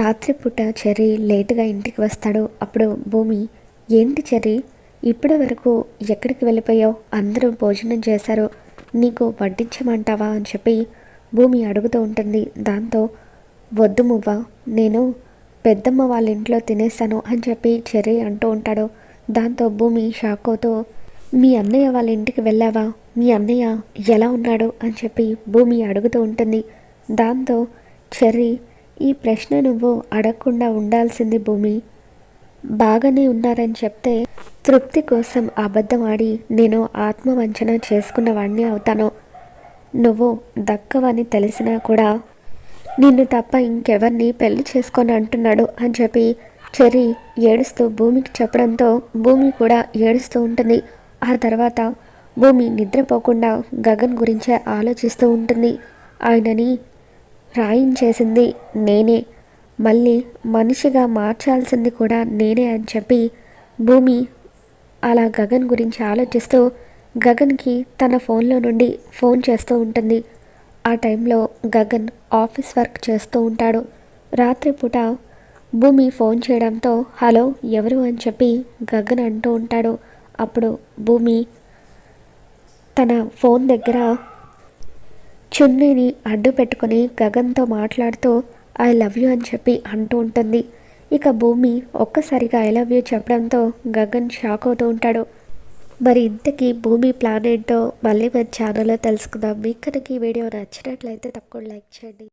రాత్రిపూట చెర్రీ లేటుగా ఇంటికి వస్తాడు అప్పుడు భూమి ఏంటి చెర్రీ? ఇప్పటి వరకు ఎక్కడికి వెళ్ళిపోయావు? అందరూ భోజనం చేశారు. నీకు వడ్డించమంటావా? అని చెప్పి భూమి అడుగుతూ ఉంటుంది. దాంతో వద్దు మువ్వ నేను పెద్దమ్మ వాళ్ళ ఇంట్లో తినేస్తాను అని చెప్పి చెర్రీ అంటూ ఉంటాడు. దాంతో భూమి షాక్ అవుతూ మీ అన్నయ్య వాళ్ళ ఇంటికి వెళ్ళావా? మీ అన్నయ్య ఎలా ఉన్నాడు? అని చెప్పి భూమి అడుగుతూ ఉంటుంది. దాంతో చెర్రీ ఈ ప్రశ్న నువ్వు అడగకుండా ఉండాల్సింది భూమి. బాగానే ఉన్నారని చెప్తే తృప్తి కోసం అబద్ధం ఆడి నేను ఆత్మవంచన చేసుకున్న వాడిని అవుతాను. నువ్వు దక్కవని తెలిసినా కూడా నిన్ను తప్ప ఇంకెవరిని పెళ్ళి చేసుకొని అంటున్నాడు అని చెప్పి చెరి ఏడుస్తూ భూమికి చెప్పడంతో భూమి కూడా ఏడుస్తూ ఉంటుంది. ఆ తర్వాత భూమి నిద్రపోకుండా గగన్ గురించే ఆలోచిస్తూ ఉంటుంది. ఆయనని రాయించేసింది నేనే. మళ్ళీ మనిషిగా మార్చాల్సింది కూడా నేనే అని చెప్పి భూమి అలా గగన్ గురించి ఆలోచిస్తూ గగన్కి తన ఫోన్లో నుండి ఫోన్ చేస్తూ ఉంటుంది. ఆ టైంలో గగన్ ఆఫీస్ వర్క్ చేస్తూ ఉంటాడు. రాత్రిపూట భూమి ఫోన్ చేయడంతో హలో ఎవరు? అని చెప్పి గగన్ అంటూ ఉంటాడు. అప్పుడు భూమి తన ఫోన్ దగ్గర చున్నీని అడ్డు పెట్టుకొని గగన్తో మాట్లాడుతూ ఐ లవ్ యూ అని చెప్పి అంటూ ఉంటుంది. ఇక భూమి ఒక్కసారిగా ఐ లవ్ యూ చెప్పడంతో గగన్ షాక్ అవుతూ ఉంటాడు. మరి ఇంతకీ భూమి ప్లాన్ ఏంటో మళ్ళీ మన ఛానల్లో తెలుసుకుందాం. మీకు కనుక ఈ వీడియో నచ్చినట్లయితే తప్పకుండా లైక్ చేయండి.